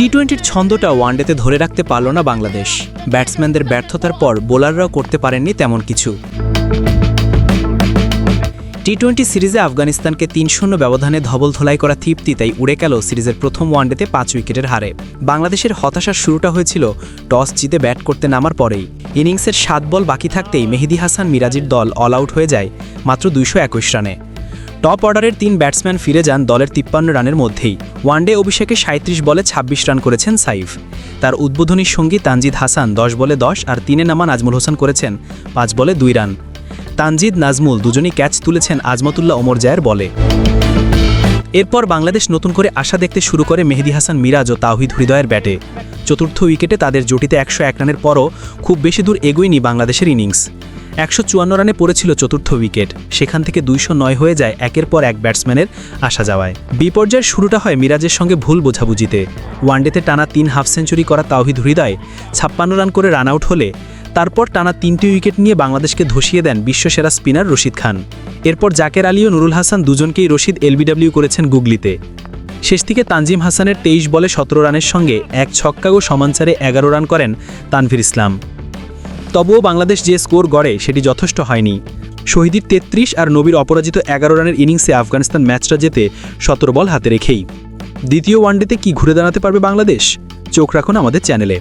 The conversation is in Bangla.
টি টোয়েন্টির ছন্দটা ওয়ানডেতে ধরে রাখতে পারল না বাংলাদেশ। ব্যাটসম্যানদের ব্যর্থতার পর বোলাররাও করতে পারেননি তেমন কিছু। টি টোয়েন্টি সিরিজে আফগানিস্তানকে তিন শূন্য ব্যবধানে ধবল ধোলাই করা তৃপ্তি, তাই উড়ে গেল সিরিজের প্রথম ওয়ানডেতে পাঁচ উইকেটের হারে। বাংলাদেশের হতাশার শুরুটা হয়েছিল টস জিতে ব্যাট করতে নামার পরেই। ইনিংসের সাত বল বাকি থাকতেই মেহেদি হাসান মিরাজির দল অল আউট হয়ে যায় মাত্র দুইশো একুশ রানে। টপ অর্ডারের তিন ব্যাটসম্যান ফিরে যান দলের তিপ্পান্ন রানের মধ্যেই। ওয়ানডে অভিষেকে সাঁত্রিশ বলে ২৬ রান করেছেন সাইফ। তার উদ্বোধনী সঙ্গী তানজিদ হাসান দশ বলে দশ আর তিনে নামা নাজমুল হোসেন করেছেন পাঁচ বলে দুই রান। তানজিদ নাজমুল দুজনই ক্যাচ তুলেছেন আজমতুল্লাহ ওমর জায়ের বলে। এরপর বাংলাদেশ নতুন করে আশা দেখতে শুরু করে মেহেদি হাসান, মিরাজ ও তাওহিদ হৃদয়ের ব্যাটে। চতুর্থ উইকেটে তাদের জুটিতে একশো এক রানের পরও খুব বেশি দূর এগোয়নি বাংলাদেশের ইনিংস। একশো চুয়ান্ন রানে পড়েছিল চতুর্থ উইকেট। সেখান থেকে দুইশো নয় হয়ে যায় একের পর এক ব্যাটসম্যানের আসা যাওয়ায়। বিপর্যয়ের শুরুটা হয় মিরাজের সঙ্গে ভুল বোঝাবুঝিতে। ওয়ানডেতে টানা তিন হাফ সেঞ্চুরি করা তাওহিদ হৃদয়, ছাপ্পান্ন রান করে রান আউট হলে, তারপর টানা তিনটি উইকেট নিয়ে বাংলাদেশকে ধসিয়ে দেন বিশ্বসেরা স্পিনার রশিদ খান। এরপর জাকের আলী ও নুরুল হাসান দুজনকেই রশিদ এলবিডব্লিউ করেছেন গুগলিতে। শেষ দিকে তানজিম হাসানের তেইশ বলে সতেরো রানের সঙ্গে এক ছক্কা ও সমানচারে এগারো রান করেন তানভীর ইসলাম। তবুও বাংলাদেশ যে স্কোর গড়ে, সেটি যথেষ্ট হয়নি। শহীদির তেত্রিশ আর নবীর অপরাজিত এগারো রানের ইনিংসে আফগানিস্তান ম্যাচটা যেতে সতেরো বল হাতে রেখেই। দ্বিতীয় ওয়ানডেতে কি ঘুরে দাঁড়াতে পারবে বাংলাদেশ? চোখ রাখুন আমাদের চ্যানেলে।